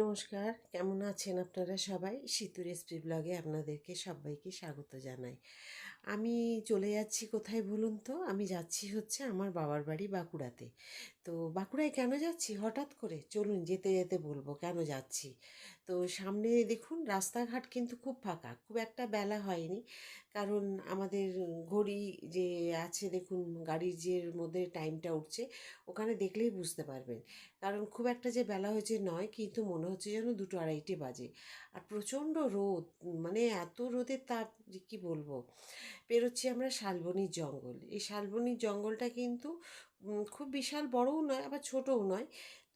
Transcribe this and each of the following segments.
নমস্কার, কেমন আছেন আপনারা সবাই? শীতু রেসিপি ব্লগে আপনাদেরকে সবাইকে স্বাগত জানাই। আমি চলে যাচ্ছি কোথায় বলুন তো? আমি যাচ্ছি হচ্ছে আমার বাবার বাড়ি বাঁকুড়াতে। তো বাঁকুড়ায় কেন যাচ্ছি? হঠাৎ করে? চলুন যেতে যেতে বলব কেন যাচ্ছি? তো সামনে দেখুন, রাস্তাঘাট কিন্তু খুব ফাঁকা। খুব একটা বেলা হয়নি। কারণ আমাদের ঘড়ি যে আছে, দেখুন, গাড়ির যে মধ্যে টাইমটা উঠছে, ওখানে দেখলেই বুঝতে পারবেন। কারণ খুব একটা যে বেলা হয়েছে নয়, কিন্তু মনে হচ্ছে যেন দুটো আড়াইটে বাজে। আর প্রচণ্ড রোদ মানে এত রোদের তাপ যে কী বলব? পেরোচ্ছি আমরা শালবনির জঙ্গল। এই শালবনির জঙ্গলটা কিন্তু খুব বিশাল বড়ও নয়, আবার ছোটও নয়।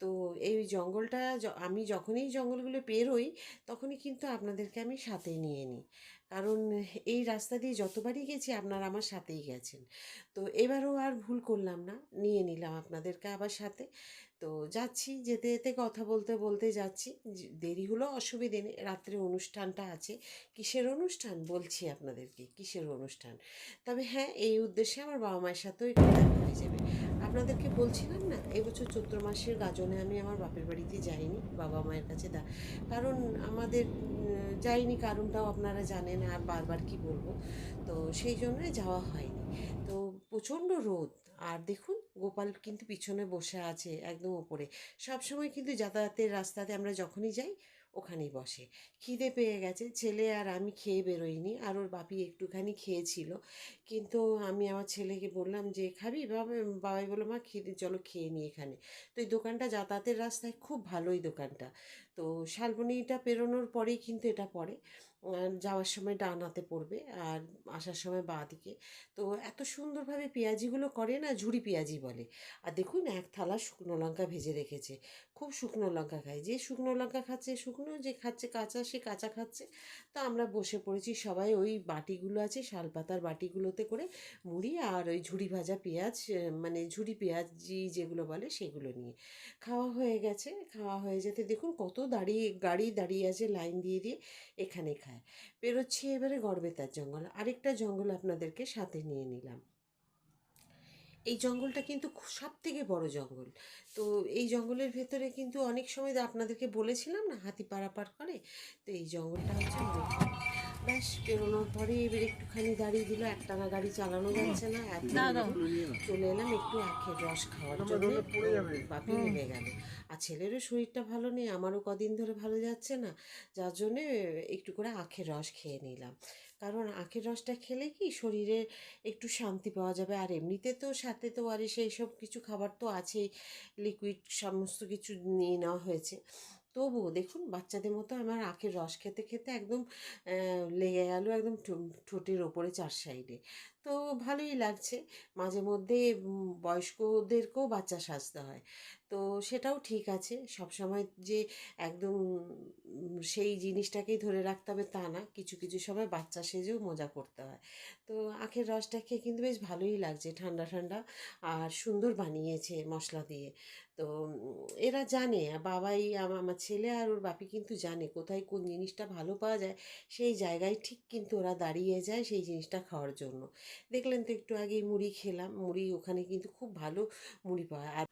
তো এই জঙ্গলটা আমি যখনই জঙ্গলগুলো পেরোই তখনই কিন্তু আপনাদেরকে আমি সাথে নিয়ে নিই। কারণ এই রাস্তা দিয়ে যতবারই গেছি আপনারা আমার সাথেই গেছেন। তো এবারও আর ভুল করলাম না, নিয়ে নিলাম আপনাদেরকে আবার সাথে। তো যাচ্ছি, যেতে যেতে কথা বলতে বলতে যাচ্ছি। দেরি হলো, অসুবিধে নেই, রাত্রে অনুষ্ঠানটা আছে। কিসের অনুষ্ঠান? বলছি আপনাদেরকে, কিসের অনুষ্ঠান? তবে হ্যাঁ এই উদ্দেশ্যে আমার বাবা মায়ের সাথেও একটু দেখা হয়ে যাবে। আপনাদেরকে বলছিলাম না, এবছর চৈত্র মাসের গাজনে আমি আমার বাপের বাড়িতে যাইনি, বাবা মায়ের কাছে দা। কারণ আমাদের যাইনি, কারণটাও আপনারা জানেন আর বারবার কি বলব। তো সেই জন্য যাওয়া হয়নি। তো প্রচণ্ড রোদ। আর দেখুন, গোপাল কিন্তু পিছনে বসে আছে একদম ওপরে। সবসময় কিন্তু যাতায়াতের রাস্তাতে আমরা যখনই যাই ওখানেই বসে। খিদে পেয়ে গেছে। ছেলে আর আমি খেয়ে বেরোইনি। আর ওর বাপি একটুখানি খেয়েছিল। কিন্তু আমি আমার ছেলেকে বললাম, যে, খাবি? বাবা বাবাই বলল, মা খিদে চলো খেয়ে নিই এখানে। তো এই দোকানটা যাতায়াতের রাস্তায় খুব ভালোই দোকানটা। তো শালবনিটা পেরোনোর পরেই কিন্তু এটা পড়ে। যাওয়ার সময় ডান হাতে পড়বে আর আসার সময় বাঁ দিকে। তো এত সুন্দরভাবে পেঁয়াজিগুলো করে না ঝুড়ি পেঁয়াজি বলে। আর দেখুন, এক থালা শুকনো লঙ্কা ভেজে রেখেছে। খুব শুকনো লঙ্কা খায়। যে শুকনো লঙ্কা খাচ্ছে, শুকনো, যে খাচ্ছে কাঁচা, সে কাঁচা খাচ্ছে। তো আমরা বসে পড়েছি সবাই ওই বাটিগুলো আছে, শালপাতার বাটিগুলোতে করে মুড়ি আর ওই ঝুড়ি ভাজা পেঁয়াজ মানে ঝুড়ি পেঁয়াজি যেগুলো বলে সেগুলো নিয়ে। খাওয়া হয়ে গেছে। খাওয়া হয়ে যেতে দেখুন কত দাঁড়িয়ে, গাড়ি দাঁড়িয়ে আছে লাইন দিয়ে দিয়ে এখানে খায় পেরোচ্ছি এবারে গড়বেতার জঙ্গল। আরেকটা জঙ্গল আপনাদেরকে সাথে নিয়ে নিলাম। এই জঙ্গলটা কিন্তু সব থেকে বড় জঙ্গল। তো এই জঙ্গলের ভেতরে কিন্তু অনেক সময় আপনাদেরকে বলেছিলাম না হাতি পারাপার করে? তো এই জঙ্গলটা হচ্ছে। ব্যাস পেরোনোর পরে এবার একটুখানি দাঁড়িয়ে দিল একটানা গাড়ি চালানো যাচ্ছে না এত চলে এলাম একটু আখের রস খাওয়ার জন্য। বাপি নেমে গেল। আর ছেলেরও শরীরটা ভালো নেই আমারও কদিন ধরে ভালো যাচ্ছে না যার জন্যে একটু করে আখের রস খেয়ে নিলাম। কারণ আখের রসটা খেলে কি শরীরে একটু শান্তি পাওয়া যাবে আর এমনিতে তো সাথে তো আর সেই সব কিছু খাবার তো আছেই লিকুইড সমস্ত কিছু নিয়ে নেওয়া হয়েছে। তবুও দেখুন বাচ্চাদের মতো আমার আখের রস খেতে খেতে একদম লেগে গেল একদম ঠোঁটের ওপরে চার সাইডে। তো ভালোই লাগছে। মাঝে মধ্যে বয়স্কদেরকেও বাচ্চা সাজতে হয়। তো সেটাও ঠিক আছে। সবসময় যে একদম সেই জিনিসটাকেই ধরে রাখতে হবে তা না। কিছু কিছু সময় বাচ্চা সেজেও মজা করতে হয়। তো আখের রসটা খেয়ে কিন্তু বেশ ভালোই লাগছে। ঠান্ডা ঠান্ডা আর সুন্দর বানিয়েছে মশলা দিয়ে। তো এরা জানে। বাবাই আমার ছেলে আর ওর বাপি কিন্তু জানে কোথায় কোন জিনিসটা ভালো পাওয়া যায়। সেই জায়গায় ঠিক কিন্তু ওরা দাঁড়িয়ে যায় সেই জিনিসটা খাওয়ার জন্য। দেখলেন তো একটু আগে মুড়ি খেলাম। মুড়ি ওখানে কিন্তু খুব ভালো মুড়ি পাওয়া যায়। আর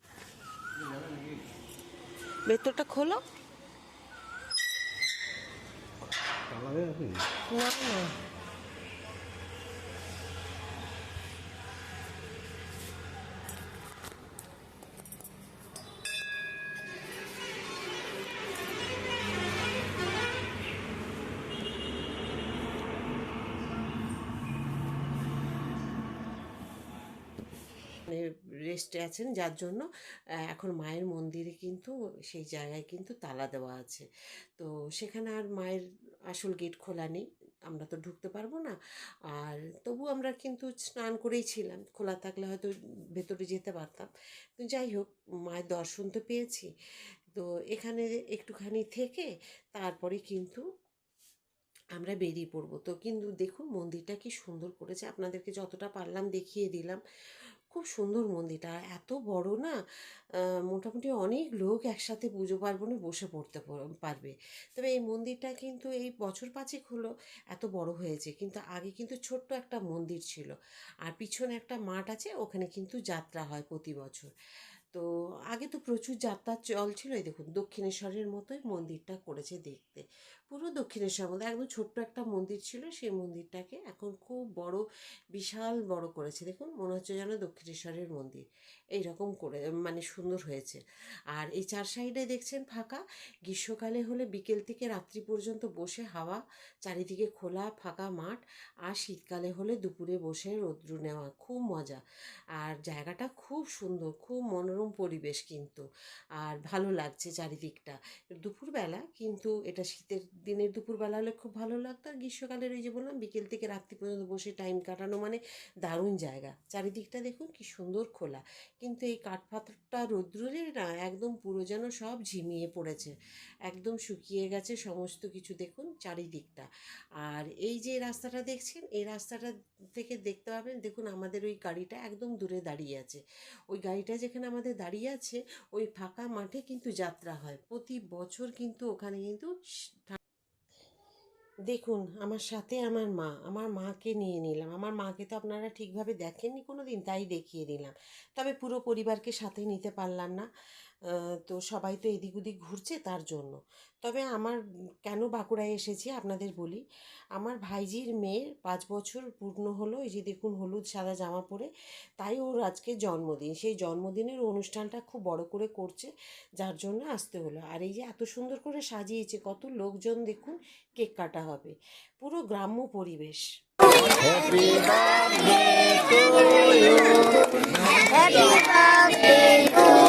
ভেতরটা খোলো। না না। রেস্টে আছেন। যার জন্য এখন মায়ের মন্দিরে কিন্তু সেই জায়গায় কিন্তু তালা দেওয়া আছে। তো সেখানে আর মায়ের আসল গেট খোলা নেই। আমরা তো ঢুকতে পারব না। আর তবু আমরা কিন্তু স্নান করেই ছিলাম। খোলা থাকলে হয়তো ভেতরে যেতে পারতাম। তো যাই হোক, মায়ের দর্শন তো পেয়েছি। তো এখানে একটুখানি থেকে তারপরে কিন্তু আমরা বেরিয়ে পড়ব। তো কিন্তু দেখুন, মন্দিরটা কি সুন্দর করেছে। আপনাদেরকে যতটা পারলাম দেখিয়ে দিলাম। খুব সুন্দর মন্দিরটা। এত বড় না মোটামুটি অনেক লোক একসাথে পুজো পার্বণে বসে পড়তে পারবে। তবে এই মন্দিরটা কিন্তু এই বছর পাঁচেক হলো এত বড় হয়েছে। কিন্তু আগে কিন্তু ছোট্ট একটা মন্দির ছিল। আর পিছনে একটা মাঠ আছে, ওখানে কিন্তু যাত্রা হয় প্রতি বছর। তো আগে তো প্রচুর যাত্রার চল ছিল। এই দেখুন, দক্ষিণেশ্বরের মতোই মন্দিরটা করেছে দেখতে। পুরো দক্ষিণেশ্বর মধ্যে একদম ছোট্ট একটা মন্দির ছিল, সেই মন্দিরটাকে এখন খুব বড়, বিশাল বড় করেছে। দেখুন, মনে হচ্ছে যেন দক্ষিণেশ্বরের মন্দির। এই রকম করে মানে সুন্দর হয়েছে। আর এই চার সাইডে দেখছেন ফাঁকা। গ্রীষ্মকালে হলে বিকেল থেকে রাত্রি পর্যন্ত বসে হাওয়া, চারিদিকে খোলা, ফাঁকা মাঠ। আর শীতকালে হলে দুপুরে বসে রৌদ্র নেওয়া, খুব মজা। আর জায়গাটা খুব সুন্দর, খুব মনোরম পরিবেশ কিন্তু। আর ভালো লাগছে চারিদিকটা। দুপুরবেলা কিন্তু এটা শীতের দিনের দুপুরবেলা হলে খুব ভালো লাগতো। আর গ্রীষ্মকালের ওই যে বললাম, বিকেল থেকে রাত্রি পর্যন্ত বসে টাইম কাটানো মানে দারুণ জায়গা। চারিদিকটা দেখুন কি সুন্দর খোলা। কিন্তু এই কাঠপাথরটা রৌদ্রে না, একদম পুরো যেন সব ঝিমিয়ে পড়েছে। একদম শুকিয়ে গেছে সমস্ত কিছু দেখুন চারিদিকটা। আর এই যে রাস্তাটা দেখছেন, এই রাস্তাটা থেকে দেখতে পাবেন, দেখুন আমাদের ওই গাড়িটা একদম দূরে দাঁড়িয়ে আছে। ওই গাড়িটা যেখানে আমাদের দাঁড়িয়ে আছে, ওই ফাঁকা মাঠে কিন্তু যাত্রা হয়। প্রতি বছর কিন্তু ওখানে কিন্তু দেখুন, আমার সাথে আমার মা, আমার মাকে নিয়ে নিলাম। আমার মাকে তো আপনারা ঠিকভাবে দেখেননি কোনো দিন তাই দেখিয়ে দিলাম। তবে পুরো পরিবারকে সাথে নিতে পারলাম না। তো সবাই তো এদিক ওদিক ঘুরছে তার জন্য। তবে আমার কেন বাঁকুড়ায় এসেছি আপনাদের বলি আমার ভাইজির মেয়ের পাঁচ বছর পূর্ণ হলো এই যে দেখুন হলুদ সাদা জামা পরে তাই ওর আজকে জন্মদিন। সেই জন্মদিনের অনুষ্ঠানটা খুব বড় করে করছে যার জন্য আসতে হলো। আর এই যে এত সুন্দর করে সাজিয়েছে কত লোকজন দেখুন কেক কাটা হবে পুরো গ্রাম্য পরিবেশ।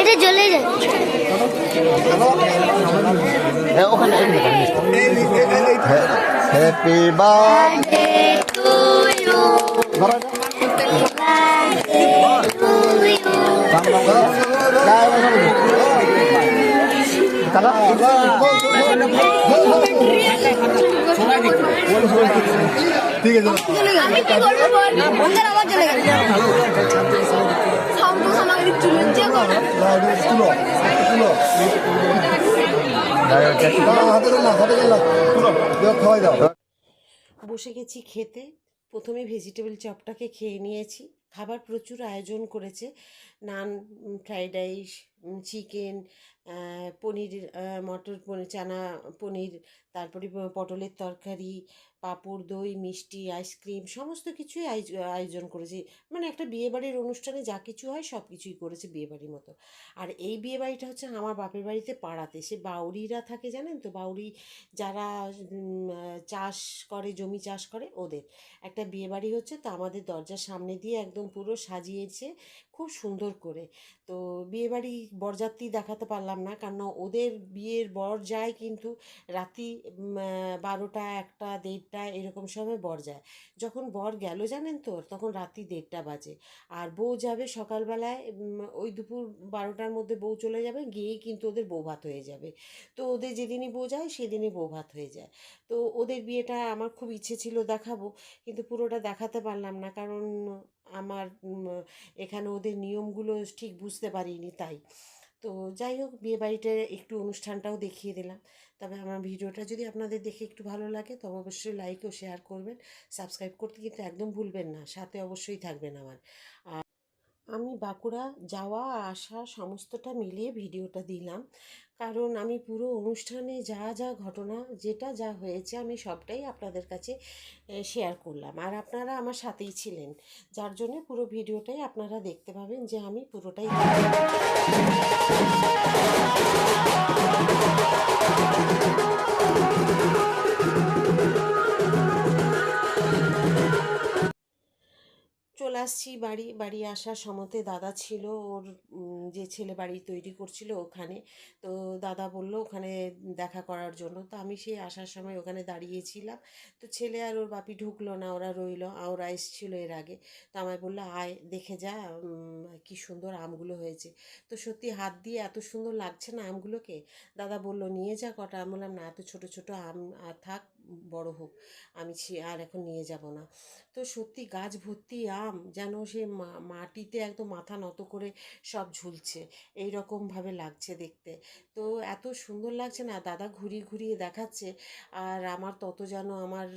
এটা জ্বলে যায়। হ্যাপি বার্থডে টু ইউ ঠিক আছে বসে গেছি খেতে। প্রথমে ভেজিটেবল চপটাকে খেয়ে নিয়েছি। খাবার প্রচুর আয়োজন করেছে। Naan fried rice chicken paneer মটর পনির, চানা পনির, তারপরে পটলের তরকারি পাঁপড়, দই, মিষ্টি, আইসক্রিম সমস্ত কিছুই আয়োজ- আয়োজন করেছি। মানে একটা বিয়েবাড়ির অনুষ্ঠানে যা কিছু হয় সব কিছুই করেছে বিয়েবাড়ির মতো। আর এই বিয়েবাড়িটা হচ্ছে আমার বাপের বাড়িতে পাড়াতে। সে বাউরিরা থাকে, জানেন তো? বাউরি যারা চাষ করে, জমি চাষ করে, ওদের। একটা বিয়েবাড়ি হচ্ছে তো আমাদের দরজার সামনে দিয়ে একদম পুরো সাজিয়েছে। খুব সুন্দর করে। তো বিয়েবাড়ি বরযাত্রী দেখাতে পারলাম না কারণ ওদের বিয়ের বর যায় কিন্তু রাতি বারোটা, একটা, দেড়টা এরকম সময় বর যায়। যখন বর গেল জানেন তো, তখন রাত্রি দেড়টা বাজে। আর বউ যাবে সকালবেলায় ওই দুপুর বারোটার মধ্যে বউ চলে যাবে, গিয়েই কিন্তু ওদের বউ ভাত হয়ে যাবে। তো ওদের যেদিনই বউ যায়, সেদিনই বউ ভাত হয়ে যায়। তো ওদের বিয়েটা আমার খুব ইচ্ছে ছিল দেখাবো, কিন্তু পুরোটা দেখাতে পারলাম না, কারণ আমার এখানে ওদের নিয়মগুলো ঠিক বুঝতে পারিনি তাই। তো যাই হোক বিয়ে বাড়িটার একটু অনুষ্ঠানটাও দেখিয়ে দিলাম। তবে আমার ভিডিওটা যদি আপনাদের দেখে একটু ভালো লাগে, তবে অবশ্যই লাইক ও শেয়ার করবেন। সাবস্ক্রাইব করতে কিন্তু একদম ভুলবেন না, সাথে অবশ্যই থাকবেন আমার। আর আমি বাঁকুড়া যাওয়া, আসা সমস্তটা মিলিয়ে ভিডিওটা দিলাম। কারণ আমি পুরো অনুষ্ঠানে যা যা ঘটনা, যেটা যা হয়েছে আমি সবটাই আপনাদের কাছে শেয়ার করলাম। আর আপনারা আমার সাথেই ছিলেন। যার জন্য পুরো ভিডিওটাই আপনারা দেখতে পাবেন যে আমি পুরোটাই আসছি বাড়ি বাড়ি আসার সময়তে দাদা ছিল, ওর যে ছেলে বাড়ি তৈরি করছিল ওখানে। তো দাদা বলল ওখানে দেখা করার জন্য। তো আমি সেই আসার সময় ওখানে দাঁড়িয়েছিলাম। তো ছেলে আর ওর বাপি ঢুকলো না, ওরা রইল, ওরা এসেছিল এর আগে। তো আমায় বলল, আয়, দেখে যা কি সুন্দর আমগুলো হয়েছে। তো সত্যি হাত দিয়ে এত সুন্দর লাগছে না আমগুলোকে? দাদা বলল, নিয়ে যা কটা। আমি বললাম, না এত ছোটো ছোটো আম থাক বড় হোক, আমি ছি- আর এখন নিয়ে যাব না। তো সত্যি গাছ ভর্তি আম যেন সে মাটিতে একদম মাথা নত করে সব ঝুলছে এই রকমভাবে লাগছে দেখতে। তো এত সুন্দর লাগছে না? দাদা ঘুরিয়ে ঘুরিয়ে দেখাচ্ছে আর আমার তত যেন আমার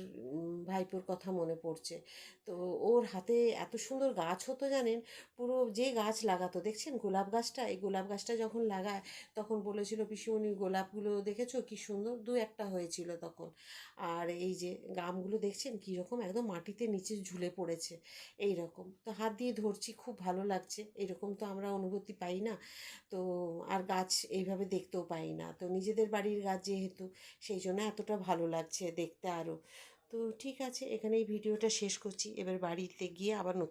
ভাইপোর কথা মনে পড়ছে। তো ওর হাতে এত সুন্দর গাছ হতো জানেন? পুরো যে গাছ লাগাতো, দেখছেন গোলাপ গাছটা? এই গোলাপ গাছটা যখন লাগায়, তখন বলেছিল, পিসিমণি, গোলাপগুলো দেখেছ? কি সুন্দর। দু একটা হয়েছিল তখন। আর এই যে গামগুলো দেখছেন কীরকম একদম মাটিতে নিচে ঝুলে পড়েছে। এই রকম তো হাত দিয়ে ধরছি, খুব ভালো লাগছে। এরকম তো আমরা অনুভূতি পাই না। তো আর গাছ এইভাবে দেখতেও পাই না। তো নিজেদের বাড়ির গাছ যেহেতু, সেই জন্য এতটা ভালো লাগছে দেখতে আরও। তো ঠিক আছে, এখানেই ভিডিওটা শেষ করছি। এবার বাড়িতে গিয়ে আবার নতুন